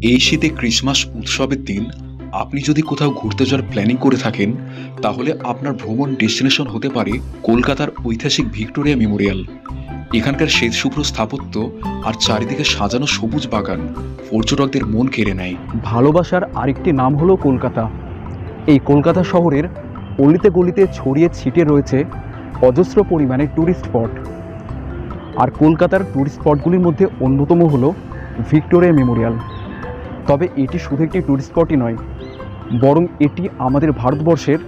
এই শীতে ক্রিসমাস উৎসবের দিন, আপনি যদি কোথাও ঘুরতে যাওয়ার প্ল্যানিং করে থাকেন, তাহলে আপনার ভ্রমণ ডেস্টিনেশন হতে পারে কলকাতার ঐতিহাসিক ভিক্টোরিয়া মেমোরিয়াল। এখানকার শ্বেতশুভ্র স্থাপত্য আর চারিদিকে সাজানো সবুজ বাগান পর্যটকদের মন কেড়ে নেয়। ভালোবাসার আরেকটি নাম হলো কলকাতা। এই কলকাতা শহরের অলিতে গলিতে ছড়িয়ে ছিটিয়ে রয়েছে অজস্র পরিমাণে ট্যুরিস্ট স্পট আর কলকাতার ট্যুরিস্ট স্পটগুলির মধ্যে অন্যতম হলো ভিক্টোরিয়া মেমোরিয়াল। তবে এটি শুধু একটি ট্যুরিস্ট স্পটই নয়, বরং এটি আমাদের ভারতবর্ষের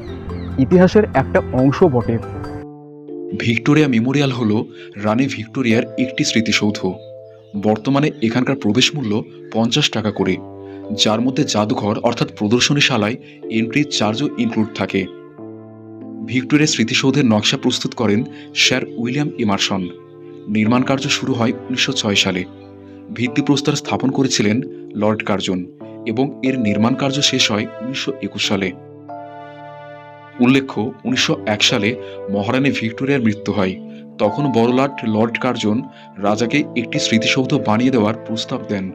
ইতিহাসের একটা অংশ বটে। ভিক্টোরিয়া মেমোরিয়াল হল রানী ভিক্টোরিয়ার একটি স্মৃতিসৌধ। বর্তমানে এখানকার প্রবেশ মূল্য পঞ্চাশ টাকা করে, যার মধ্যে জাদুঘর অর্থাৎ প্রদর্শনীশালায় এন্ট্রি চার্জও ইনক্লুড থাকে। ভিক্টোরিয়া স্মৃতিসৌধের নকশা প্রস্তুত করেন স্যার উইলিয়াম ইমারসন। নির্মাণ কার্য শুরু হয় উনিশশো ছয় সালে। ভিত্তিপ্রস্তর স্থাপন করেছিলেন লর্ড কার্জন এবং এর নির্মাণ কার্য শেষ হয় উনিশশো একুশ সালে। উল্লেখ্য, উনিশশো এক সালে মহারানী ভিক্টোরিয়ার মৃত্যু হয়। তখন বড়লাট লর্ড কার্জন রাজাকে একটি স্মৃতিসৌধ বানিয়ে দেওয়ার প্রস্তাব দেন।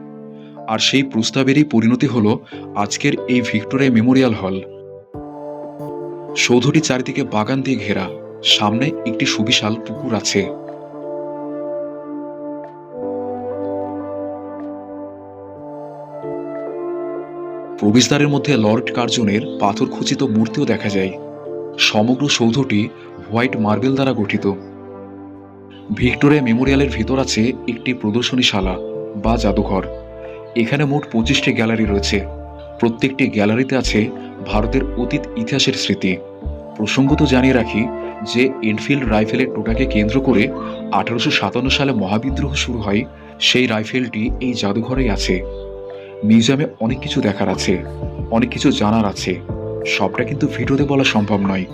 আর সেই প্রস্তাবেরই পরিণতি হল আজকের এই ভিক্টোরিয়া মেমোরিয়াল হল। সৌধটি চারিদিকে বাগান দিয়ে ঘেরা। সামনে একটি সুবিশাল পুকুর আছে। প্রবেশদ্বারের মধ্যে লর্ড কার্জনের পাথর খচিত মূর্তিও দেখা যায়। সমগ্র সৌধটি হোয়াইট মার্বেল দ্বারা গঠিত। ভিক্টোরিয়া মেমোরিয়ালের ভিতর আছে একটি প্রদর্শনীশালা বা জাদুঘর। এখানে মোট পঁচিশটি গ্যালারি রয়েছে। প্রত্যেকটি গ্যালারিতে আছে ভারতের অতীত ইতিহাসের স্মৃতি। প্রসঙ্গত জানিয়ে রাখি যে এনফিল্ড রাইফেলের টোটাকে কেন্দ্র করে আঠারোশো সাতান্ন সালে মহাবিদ্রোহ শুরু হয়, সেই রাইফেলটি এই জাদুঘরেই আছে। মিউজিয়ামে অনেক কিছু দেখার আছে, অনেক কিছু জানার আছে। সবটা কিন্তু ভিডিওতে বলা সম্ভব নয়।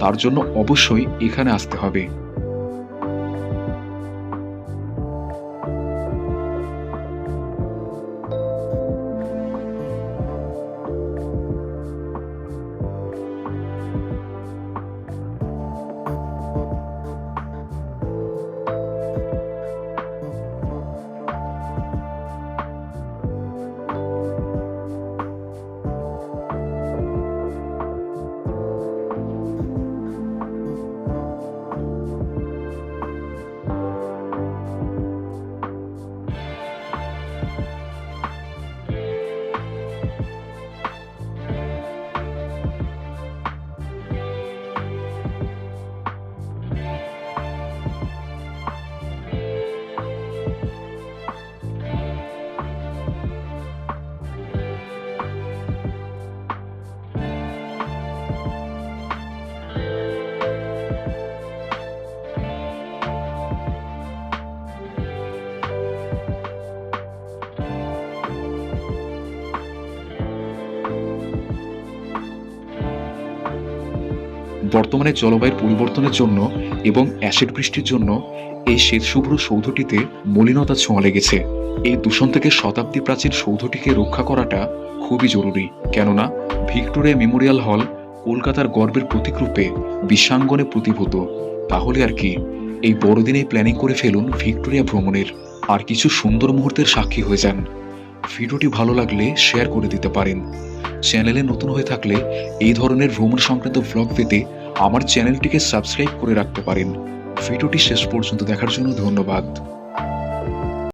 তার জন্য অবশ্যই এখানে আসতে হবে। বর্তমানে জলবায়ুর পরিবর্তনের জন্য এবং অ্যাসিড বৃষ্টির জন্য এই শ্বেতশুভ্র সৌধটিতে মলিনতা ছোঁয়া লেগেছে। এই দূষণ থেকে শতাব্দী প্রাচীন সৌধটিকে রক্ষা করাটা খুবই জরুরি। কেননা, ভিক্টোরিয়া মেমোরিয়াল হল কলকাতার গর্বের প্রতীকরূপে বিশ্বাঙ্গনে প্রতিভূত। তাহলে আর কি? এই বড়দিনেই প্ল্যানিং করে ফেলুন ভিক্টোরিয়া ভ্রমণের। আর কিছু সুন্দর মুহূর্তের সাক্ষী হয়ে যান। ভিডিওটি ভালো লাগলে শেয়ার করে দিতে পারেন। চ্যানেলে নতুন হয়ে থাকলে এই ধরনের ভ্রমণ সংক্রান্ত ব্লগ পেতে আমার চ্যানেলটিকে সাবস্ক্রাইব করে রাখতে পারেন। ভিডিওটি শেষ পর্যন্ত দেখার জন্য ধন্যবাদ।